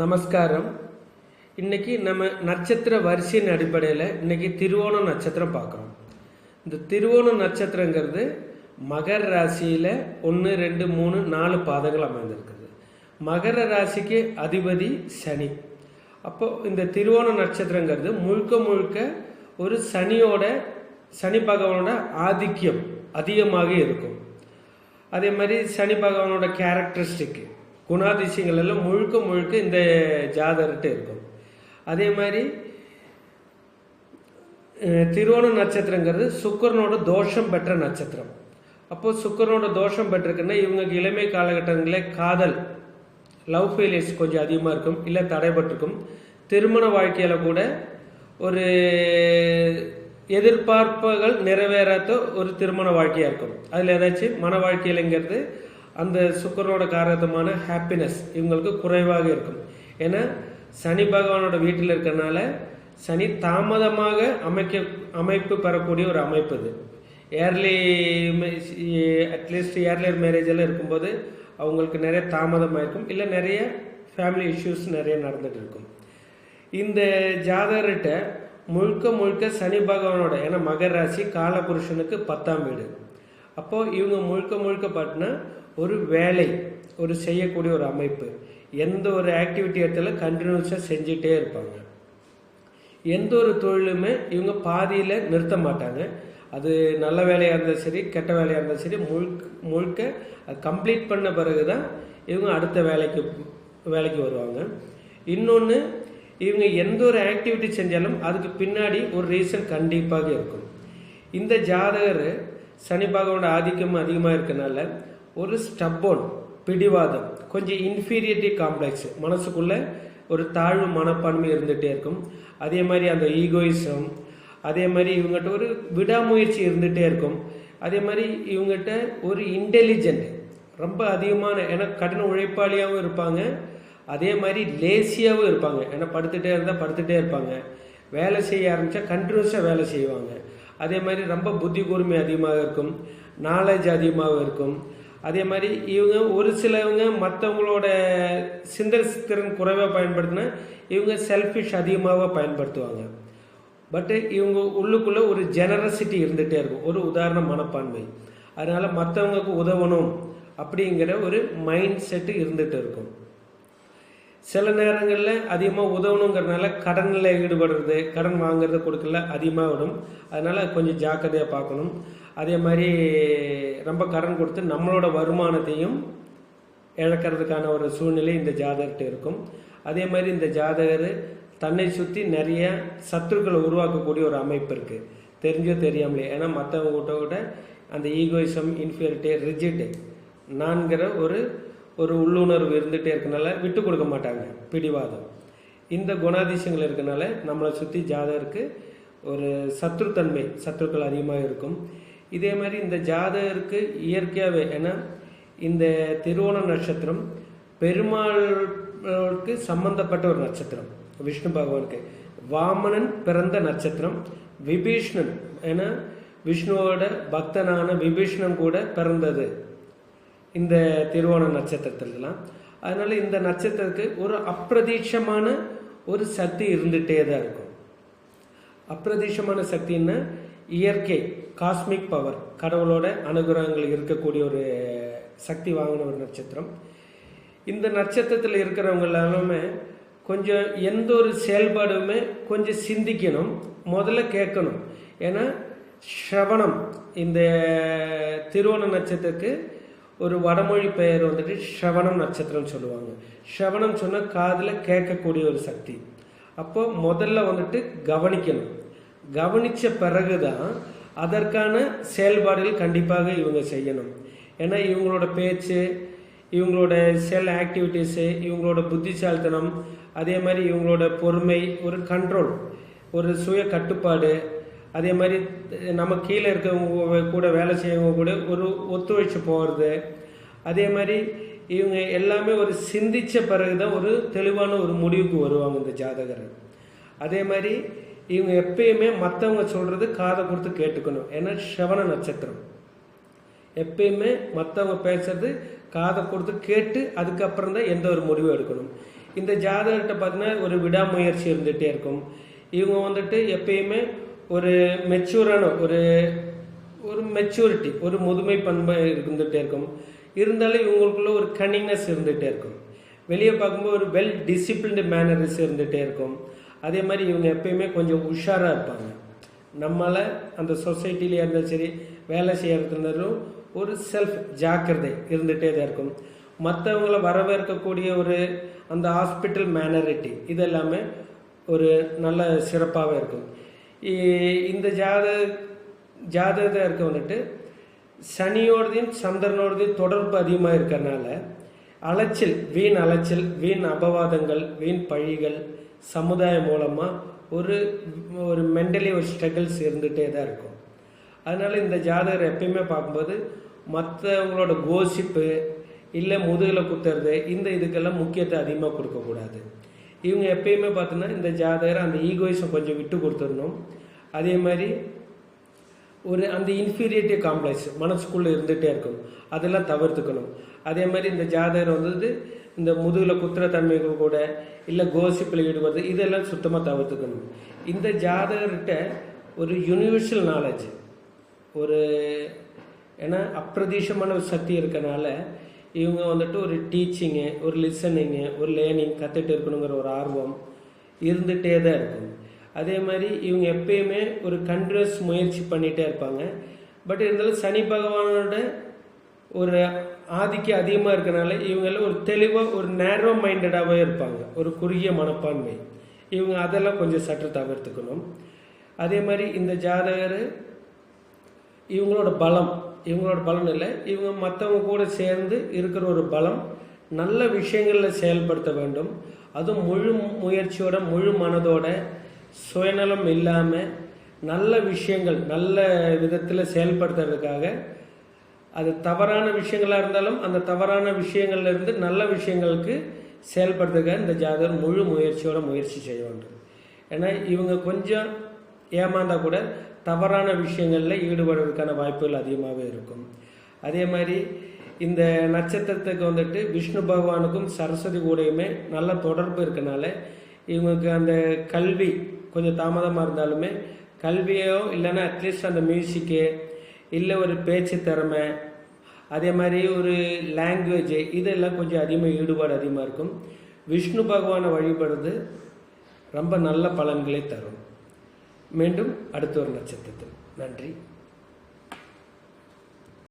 நமஸ்காரம். இன்றைக்கி நம்ம நட்சத்திர வரிசையின் அடிப்படையில் இன்றைக்கி திருவோண நட்சத்திரம் பார்க்குறோம். இந்த திருவோண நட்சத்திரங்கிறது மகர ராசியில் ஒன்று ரெண்டு மூணு நாலு பாதங்கள் அமைந்திருக்குது. மகர ராசிக்கு அதிபதி சனி. அப்போது இந்த திருவோண நட்சத்திரங்கிறது முழுக்க முழுக்க ஒரு சனியோட சனி பகவானோட ஆதிக்கியம் அதிகமாக இருக்கும். அதே மாதிரி சனி பகவானோட கேரக்டரிஸ்டிக்கு குணாதிசயங்கள் எல்லாம் முழுக்க முழுக்க இந்த ஜாதகர்கிட்ட இருக்கும். அதே மாதிரி திருவோண நட்சத்திரங்கிறது சுக்கரனோட தோஷம் பெற்ற நட்சத்திரம். அப்போ சுக்கிரனோட தோஷம் பெற்றிருக்குன்னா இவங்க இளமை காலகட்டங்களில் காதல் லவ் ஃபெயிலியர்ஸ் கொஞ்சம் அதிகமாக இருக்கும் இல்லை தடைபட்டிருக்கும். திருமண வாழ்க்கையில் கூட ஒரு எதிர்பார்ப்புகள் நிறைவேறாத ஒரு திருமண வாழ்க்கையாக இருக்கும். அதில் ஏதாச்சும் மன வாழ்க்கையிலங்கிறது அந்த சுக்கரனோட காரணமான ஹாப்பினஸ் இவங்களுக்கு குறைவாக இருக்கும். ஏன்னா சனி பகவானோட வீட்டில் இருக்கிறனால சனி தாமதமாக அமைக்க அமைப்பு பெறக்கூடிய ஒரு அமைப்பு இது. ஏர்லி அட்லீஸ்ட் ஏர்லியர் மேரேஜ் எல்லாம் இருக்கும்போது அவங்களுக்கு நிறைய தாமதமாக இருக்கும் இல்லை நிறைய ஃபேமிலி இஷ்யூஸ் நிறைய நடந்துகிட்டு இருக்கும் இந்த ஜாதகர்கிட்ட முழுக்க முழுக்க சனி பகவானோட ஏன்னா மகர ராசி காலபுருஷனுக்கு பத்தாம் வீடு. அப்போ இவங்க முழுக்க முழுக்க பார்த்தீங்கன்னா ஒரு வேலை ஒரு செய்யக்கூடிய ஒரு அமைப்பு. எந்த ஒரு ஆக்டிவிட்டி இடத்துல கண்டினியூஸாக செஞ்சிட்டே இருப்பாங்க. எந்த ஒரு தொழிலுமே இவங்க பாதியில் நிறுத்த மாட்டாங்க. அது நல்ல வேலையாக இருந்தாலும் சரி கெட்ட வேலையாக இருந்தாலும் சரி முழுக்க முழுக்க அது கம்ப்ளீட் பண்ண பிறகு தான் இவங்க அடுத்த வேலைக்கு வேலைக்கு வருவாங்க. இன்னொன்று இவங்க எந்த ஒரு ஆக்டிவிட்டி செஞ்சாலும் அதுக்கு பின்னாடி ஒரு ரீசன் கண்டிப்பாக இருக்கும். இந்த ஜாதகர் சனி பகவானோட ஆதிக்கம் அதிகமாக இருக்கனால ஒரு ஸ்டப்போன் பிடிவாதம் கொஞ்சம் இன்ஃபீரியாரிட்டி காம்ப்ளெக்ஸ் மனசுக்குள்ளே ஒரு தாழ்வு மனப்பான்மை இருந்துகிட்டே இருக்கும். அதே மாதிரி அந்த ஈகோயிசம் அதே மாதிரி இவங்ககிட்ட ஒரு விடாமுயற்சி இருந்துகிட்டே இருக்கும். அதே மாதிரி இவங்ககிட்ட ஒரு இன்டெலிஜென்ட் ரொம்ப அதிகமான ஏன்னா கடின உழைப்பாளியாகவும் இருப்பாங்க. அதே மாதிரி லேசியாகவும் இருப்பாங்க. ஏன்னா படுத்துகிட்டே இருந்தால் படுத்துகிட்டே இருப்பாங்க. வேலை செய்ய ஆரம்பித்தா கண்டினியூஸாக வேலை செய்வாங்க. அதே மாதிரி ரொம்ப புத்தி கூர்மை அதிகமாக இருக்கும் நாலேஜ் அதிகமாக இருக்கும். அதே மாதிரி இவங்க ஒரு சிலவங்க மற்றவங்களோட சிந்தனை திறன் குறைவாக பயன்படுத்தினா இவங்க செல்ஃபிஷ் அதிகமாக பயன்படுத்துவாங்க. பட் இவங்க உள்ளுக்குள்ளே ஒரு ஜெனரசிட்டி இருந்துகிட்டே இருக்கும் ஒரு உதாரண மனப்பான்மை. அதனால் மற்றவங்களுக்கு உதவணும் அப்படிங்கிற ஒரு மைண்ட் செட்டு இருந்துகிட்டு இருக்கும். சில நேரங்களில் அதிகமாக உதவணுங்கிறதுனால கடனில் ஈடுபடுறது கடன் வாங்குறது கொடுக்கல அதிகமாக விடும் அதனால் கொஞ்சம் ஜாக்கிரதையாக பார்க்கணும். அதே மாதிரி ரொம்ப கடன் கொடுத்து நம்மளோட வருமானத்தையும் இழக்கிறதுக்கான ஒரு சூழ்நிலை இந்த ஜாதகர்கிட்ட இருக்கும். அதே மாதிரி இந்த ஜாதகர் தன்னை சுற்றி நிறைய சத்துருக்களை உருவாக்கக்கூடிய ஒரு அமைப்பு இருக்குது தெரிஞ்சோ தெரியாமலே. ஏன்னா மற்றவங்க கூட அந்த ஈகோயிசம் இன்ஃபியரிட்டி ரிஜிட் நான்கிற ஒரு ஒரு உள்ளுணர்வு இருந்துகிட்டே இருக்கனால விட்டு கொடுக்க மாட்டாங்க. பிடிவாதம். இந்த குணாதிசயங்கள் இருக்கனால நம்மளை சுற்றி ஜாதகருக்கு ஒரு சத்ருத்தன்மை சத்துருக்கள் அதிகமாக இருக்கும். இதே மாதிரி இந்த ஜாதகருக்கு இயற்கையாகவே ஏன்னா இந்த திருவோண நட்சத்திரம் பெருமாளுக்கு சம்பந்தப்பட்ட ஒரு நட்சத்திரம். விஷ்ணு பகவானுக்கு. வாமனன் பிறந்த நட்சத்திரம் விபீஷ்ணன் ஏன்னா விஷ்ணுவோட பக்தனான விபீஷ்ணன் கூட பிறந்தது. இந்த திருவோண நட்சத்திரத்திலாம் அதனால் இந்த நட்சத்திரத்துக்கு ஒரு அப்பிரதீட்சமான ஒரு சக்தி இருந்துகிட்டே தான் இருக்கும். அப்பிரதீட்சமான சக்தின்னா இயற்கை காஸ்மிக் பவர் கடவுளோட அனுகிரகங்கள் இருக்கக்கூடிய ஒரு சக்தி வாங்கின ஒரு நட்சத்திரம். இந்த நட்சத்திரத்தில் இருக்கிறவங்க எல்லாமே கொஞ்சம் எந்த ஒரு செயல்பாடுமே கொஞ்சம் சிந்திக்கணும் முதல்ல கேட்கணும். ஏன்னா ஸ்ரவணம் இந்த திருவோண நட்சத்திரத்துக்கு ஒரு வடமொழி பெயர் வந்துட்டு ஷவணம் நட்சத்திரம் சொல்லுவாங்க. ஷவணம் சொன்னால் காதில் கேட்கக்கூடிய ஒரு சக்தி. அப்போ முதல்ல வந்துட்டு கவனிக்கணும். கவனித்த பிறகு தான் அதற்கான செயல்பாடுகள் கண்டிப்பாக இவங்க செய்யணும். ஏன்னா இவங்களோட பேச்சு இவங்களோட செல் ஆக்டிவிட்டீஸு இவங்களோட புத்திசாலித்தனம் அதே மாதிரி இவங்களோட பொறுமை ஒரு கண்ட்ரோல் ஒரு சுய கட்டுப்பாடு அதே மாதிரி நம்ம கீழே இருக்கவங்க கூட வேலை செய்யறவங்க கூட ஒரு ஒத்துழைச்சு போகிறது அதே மாதிரி இவங்க எல்லாமே ஒரு சிந்திச்ச பிறகுதான் ஒரு தெளிவான ஒரு முடிவுக்கு வருவாங்க இந்த ஜாதகர் அதே மாதிரி இவங்க எப்பயுமே மற்றவங்க சொல்கிறது காதை கொடுத்து கேட்டுக்கணும். ஏன்னா ஷவன நட்சத்திரம். எப்பயுமே மற்றவங்க பேசுறது காதை கொடுத்து கேட்டு அதுக்கப்புறம் தான் எந்த ஒரு முடிவும் எடுக்கணும். இந்த ஜாதகர்கிட்ட பார்த்தீங்கன்னா ஒரு விடாமுயற்சி இருந்துகிட்டே இருக்கும். இவங்க வந்துட்டு எப்பயுமே ஒரு மெச்சூரான ஒரு ஒரு மெச்சூரிட்டி ஒரு முதுமை பண்பு இருந்துகிட்டே இருக்கும். இருந்தாலும் இவங்களுக்குள்ள ஒரு கன்னிங்னஸ் இருந்துகிட்டே இருக்கும். வெளியே பார்க்கும்போது ஒரு வெல் டிசிப்ளின்டு மேனரிஸ் இருந்துகிட்டே இருக்கும். அதே மாதிரி இவங்க எப்பயுமே கொஞ்சம் உஷாராக இருப்பாங்க. நம்மளை அந்த சொசைட்டிலேயே இருந்தாலும் சரி வேலை செய்யறதுனாலும் ஒரு செல்ஃப் ஜாக்கிரதை இருந்துகிட்டே தான் இருக்கும். மற்றவங்களை வரவேற்கக்கூடிய ஒரு அந்த ஹாஸ்பிட்டல் மேனரிட்டி இது எல்லாமே ஒரு நல்ல சிறப்பாகவே இருக்கும். இந்த ஜாத ஜாதகத்தில் வந்துட்டு சனியோடதையும் சந்திரனோடதையும் தொடர்பு அதிகமாக இருக்கறனால அலைச்சல் வீண் அலைச்சல் வீண் அபவாதங்கள் வீண் பழிகள் சமுதாயம் மூலமாக ஒரு ஒரு மென்டலி ஒரு ஸ்ட்ரகிள்ஸ் இருந்துகிட்டே தான் இருக்கும். அதனால் இந்த ஜாதகர் எப்பயுமே பார்க்கும்போது மற்றவங்களோட கோசிப்பு இல்லை முதுகில் குத்துறது இந்த இதுக்கெல்லாம் முக்கியத்துவம் அதிகமாக கொடுக்கக்கூடாது. இவங்க எப்பயுமே பார்த்தோன்னா இந்த ஜாதகரை அந்த ஈகோயிஸை கொஞ்சம் விட்டு கொடுத்துடணும். அதே மாதிரி ஒரு அந்த இன்ஃபீரியாரிட்டி காம்ப்ளெக்ஸ் மனசுக்குள்ளே இருந்துகிட்டே இருக்கும். அதெல்லாம் தவிர்த்துக்கணும். அதே மாதிரி இந்த ஜாதகர் வந்து இந்த முதுகில் குத்துற தன்மைகள் கூட இல்லை கோசிப்பில் ஈடுபடுறது இதெல்லாம் சுத்தமாக தவிர்த்துக்கணும். இந்த ஜாதகர்கிட்ட ஒரு யூனிவர்சல் நாலேஜ் ஒரு ஏன்னா அப்பிரதீஷமான ஒரு சக்தி இருக்கனால இவங்க வந்துட்டு ஒரு டீச்சிங்கு ஒரு லிசனிங்கு ஒரு லேர்னிங் கற்றுட்டு இருக்கணுங்கிற ஒரு ஆர்வம் இருந்துகிட்டே தான் இருக்கும். அதே மாதிரி இவங்க எப்பயுமே ஒரு கண்டினியூஸ் முயற்சி பண்ணிகிட்டே இருப்பாங்க. பட் இருந்தாலும் சனி பகவானோட ஒரு ஆதிக்கம் அதிகமாக இருக்கனால இவங்கெல்லாம் ஒரு தெளிவாக ஒரு நேரோ மைண்டடாகவே இருப்பாங்க. ஒரு குறுகிய மனப்பான்மை. இவங்க அதெல்லாம் கொஞ்சம் சற்று தவிர்த்துக்கணும். அதே மாதிரி இந்த ஜாதகர் இவங்களோட பலம் இவங்களோட பலன் இல்லை. இவங்க மற்றவங்க கூட சேர்ந்து இருக்கிற ஒரு பலம் நல்ல விஷயங்களில் செயல்படுத்த வேண்டும். அதுவும் முழு முயற்சியோட முழு மனதோட சுயநலம் இல்லாமல் நல்ல விஷயங்கள் நல்ல விதத்தில் செயல்படுத்துறதுக்காக அது தவறான விஷயங்களாக இருந்தாலும் அந்த தவறான விஷயங்கள்லேருந்து நல்ல விஷயங்களுக்கு செயல்படுத்துறதுக்காக இந்த ஜாதகர் முழு முயற்சியோட முயற்சி செய்ய வேண்டும். ஏன்னா இவங்க கொஞ்சம் ஏமாந்தால் கூட தவறான விஷயங்களில் ஈடுபடுவதற்கான வாய்ப்புகள் அதிகமாகவே இருக்கும். அதே மாதிரி இந்த நட்சத்திரத்துக்கு வந்துட்டு விஷ்ணு பகவானுக்கும் சரஸ்வதி கூடையுமே நல்ல தொடர்பு இருக்கனால இவங்களுக்கு அந்த கல்வி கொஞ்சம் தாமதமாக இருந்தாலுமே கல்வியோ இல்லைன்னா அட்லீஸ்ட் அந்த மியூசிக்கு இல்லை ஒரு பேச்சு திறமை அதே மாதிரி ஒரு லாங்குவேஜ் இதெல்லாம் கொஞ்சம் அதிகமாக ஈடுபாடு அதிகமாக இருக்கும். விஷ்ணு பகவானை வழிபடுறது ரொம்ப நல்ல பலன்களை தரும். மீண்டும் அடுத்த ஒரு நட்சத்திரத்தில். நன்றி.